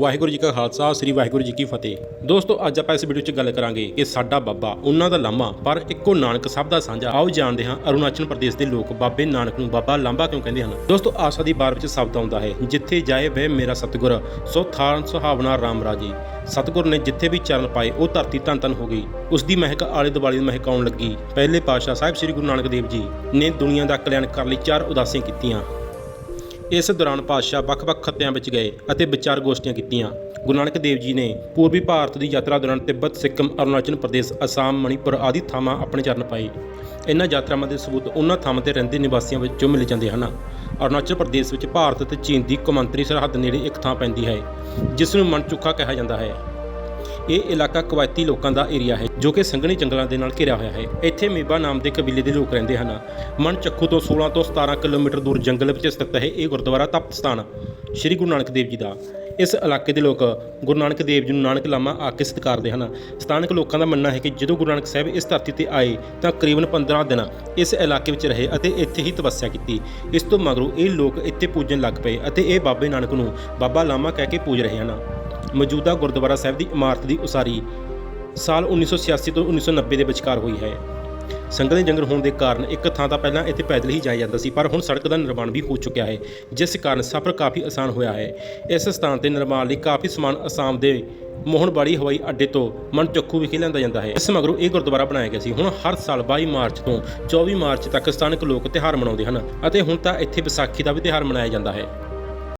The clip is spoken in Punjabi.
ਵਾਹਿਗੁਰੂ ਜੀ ਕਾ ਖਾਲਸਾ, ਸ੍ਰੀ ਵਾਹਿਗੁਰੂ ਜੀ ਕੀ ਫਤਿਹ। ਦੋਸਤੋ, ਅੱਜ ਆਪਾਂ ਇਸ ਵੀਡੀਓ 'ਚ ਗੱਲ ਕਰਾਂਗੇ ਕਿ ਸਾਡਾ ਬਾਬਾ, ਉਹਨਾਂ ਦਾ ਲਾਮਾ, ਪਰ ਇੱਕੋ ਨਾਨਕ ਸਭ ਦਾ ਸਾਂਝਾ। ਆਓ ਜਾਣਦੇ ਹਾਂ ਅਰੁਣਾਚਲ ਪ੍ਰਦੇਸ਼ ਦੇ ਲੋਕ ਬਾਬੇ ਨਾਨਕ ਨੂੰ ਬਾਬਾ ਲਾਂਬਾ ਕਿਉਂ ਕਹਿੰਦੇ ਹਨ? ਦੋਸਤੋ, ਆਸਾ ਦੀ ਬਾਰ ਵਿੱਚ ਸ਼ਬਦ ਆਉਂਦਾ ਹੈ, ਜਿੱਥੇ ਜਾਏ ਵੇ ਮੇਰਾ ਸਤਿਗੁਰ, ਸੋ ਥਾਨ ਸੁਹਾਵਣਾ ਰਾਮ ਰਾਜੀ। ਸਤਿਗੁਰ ਨੇ ਜਿੱਥੇ ਵੀ ਚਰਨ ਪਾਏ, ਉਹ ਧਰਤੀ ਧੰਨ ਧੰਨ ਹੋ ਗਈ। ਉਸ ਦੀ ਮਹਿਕ ਆਲੇ ਦੁਆਲੇ ਮਹਿਕ ਆਉਣ ਲੱਗੀ। ਪਹਿਲੇ ਪਾਤਸ਼ਾਹ ਸਾਹਿਬ ਸ੍ਰੀ ਗੁਰੂ ਨਾਨਕ ਦੇਵ ਜੀ ਨੇ ਦੁਨੀਆ ਦਾ ਕਲਿਆਣ ਕਰਨ ਲਈ ਚਾਰ ਉਦਾਸੀਆਂ ਕੀਤੀਆਂ। ਇਸ ਦੌਰਾਨ ਪਾਤਸ਼ਾਹ ਵੱਖ-ਵੱਖ ਖੱਤਿਆਂ ਵਿੱਚ ਗਏ ਅਤੇ ਵਿਚਾਰ ਗੋਸ਼ਟੀਆਂ ਕੀਤੀਆਂ। ਗੁਰੂ ਨਾਨਕ ਦੇਵ ਜੀ ਨੇ ਪੂਰਬੀ ਭਾਰਤ ਦੀ ਯਾਤਰਾ ਦੌਰਾਨ ਤਿੱਬਤ, ਸਿੱਕਮ, ਅਰੁਣਾਚਲ ਪ੍ਰਦੇਸ਼, ਅਸਾਮ, ਮਣੀਪੁਰ ਆਦਿ ਥਾਵਾਂ ਆਪਣੇ ਚਰਨ ਪਾਏ। ਇਹਨਾਂ ਯਾਤਰਾਵਾਂ ਦੇ ਸਬੂਤ ਉਹਨਾਂ ਥਾਵਾਂ ਤੇ ਰਹਿੰਦੇ ਨਿਵਾਸੀਆਂ ਵਿੱਚੋਂ ਮਿਲ ਜਾਂਦੇ ਹਨ। ਅਰੁਣਾਚਲ ਪ੍ਰਦੇਸ਼ ਵਿੱਚ ਭਾਰਤ ਅਤੇ ਚੀਨ ਦੀ ਕੌਮਾਂਤਰੀ ਸਰਹੱਦ ਨੇੜੇ ਇੱਕ ਥਾਂ ਪੈਂਦੀ ਹੈ, ਜਿਸ ਨੂੰ ਮਨਚੁੱਕਾ ਕਿਹਾ ਜਾਂਦਾ ਹੈ। ਇਹ ਇਲਾਕਾ ਕਵਾਇਤੀ ਲੋਕਾਂ ਦਾ ਏਰੀਆ ਹੈ, ਜੋ ਕਿ ਸੰਘਣੇ ਜੰਗਲਾਂ ਦੇ ਨਾਲ ਘਿਰਿਆ ਹੋਇਆ ਹੈ। ਇੱਥੇ ਮੇਬਾ ਨਾਮ ਦੇ ਕਬੀਲੇ ਦੇ ਲੋਕ ਰਹਿੰਦੇ ਹਨ। ਮਨ ਚੱਖੂ ਤੋਂ 16 ਤੋਂ 17 ਕਿਲੋਮੀਟਰ ਦੂਰ ਜੰਗਲ ਵਿੱਚ ਸਥਿਤ ਹੈ ਇਹ ਗੁਰਦੁਆਰਾ ਤਪਤ ਸਥਾਨ, ਸ੍ਰੀ ਗੁਰੂ ਨਾਨਕ ਦੇਵ ਜੀ ਦਾ। ਇਸ ਇਲਾਕੇ ਦੇ ਲੋਕ ਗੁਰੂ ਨਾਨਕ ਦੇਵ ਜੀ ਨੂੰ ਨਾਨਕ ਲਾਮਾ ਆ ਕੇ ਸਤਿਕਾਰਦੇ ਹਨ। ਸਥਾਨਕ ਲੋਕਾਂ ਦਾ ਮੰਨਣਾ ਹੈ ਕਿ ਜਦੋਂ ਗੁਰੂ ਨਾਨਕ ਸਾਹਿਬ ਇਸ ਧਰਤੀ ਤੇ ਆਏ, ਤਾਂ ਕਰੀਬਨ 15 ਦਿਨ ਇਸ ਇਲਾਕੇ ਵਿੱਚ ਰਹੇ ਅਤੇ ਇੱਥੇ ਹੀ ਤਪੱਸਿਆ ਕੀਤੀ। ਇਸ ਤੋਂ ਮਗਰੋਂ ਇਹ ਲੋਕ ਇੱਥੇ ਪੂਜਣ ਲੱਗ ਪਏ ਅਤੇ ਇਹ ਬਾਬੇ ਨਾਨਕ ਨੂੰ ਬਾਬਾ ਲਾਮਾ ਕਹਿ ਕੇ ਪੂਜ ਰਹੇ ਹਨ। ਮੌਜੂਦਾ ਗੁਰਦੁਆਰਾ ਸਾਹਿਬ ਦੀ ਇਮਾਰਤ ਦੀ ਉਸਾਰੀ ਸਾਲ 1986 ਤੋਂ 1990 ਦੇ ਵਿਚਕਾਰ ਹੋਈ ਹੈ। ਸੰਗਲੇ ਜੰਗਲ ਹੋਣ ਦੇ ਕਾਰਨ ਇੱਕ ਥਾਂ ਤਾਂ ਪਹਿਲਾਂ ਇੱਥੇ ਪੈਦਲ ਹੀ ਜਾਇਆ ਜਾਂਦਾ ਸੀ, ਪਰ ਹੁਣ ਸੜਕ ਦਾ ਨਿਰਮਾਣ ਵੀ ਹੋ ਚੁੱਕਿਆ ਹੈ, ਜਿਸ ਕਾਰਨ ਸਫ਼ਰ ਕਾਫੀ ਆਸਾਨ ਹੋਇਆ ਹੈ। ਇਸ ਸਥਾਨ ਤੇ ਨਿਰਮਾਣ ਲਈ ਕਾਫੀ ਸਮਾਨ ਅਸਾਮ ਦੇ ਮੋਹਨਬਾੜੀ ਹਵਾਈ ਅੱਡੇ ਤੋਂ ਮਨਚੱਖੂ ਵਿਖੇ ਲਿਆਂਦਾ ਜਾਂਦਾ ਹੈ। ਇਸ ਮਗਰੋਂ ਇਹ ਗੁਰਦੁਆਰਾ ਬਣਾਇਆ ਗਿਆ ਸੀ। ਹੁਣ ਹਰ ਸਾਲ 22 ਮਾਰਚ ਤੋਂ 24 ਮਾਰਚ ਤੱਕ ਸਥਾਨਕ ਲੋਕ ਤਿਉਹਾਰ ਮਨਾਉਂਦੇ ਹਨ ਅਤੇ ਹੁਣ ਤਾਂ ਇੱਥੇ ਵਿਸਾਖੀ ਦਾ ਵੀ ਤਿਉਹਾਰ ਮਨਾਇਆ ਜਾਂਦਾ ਹੈ।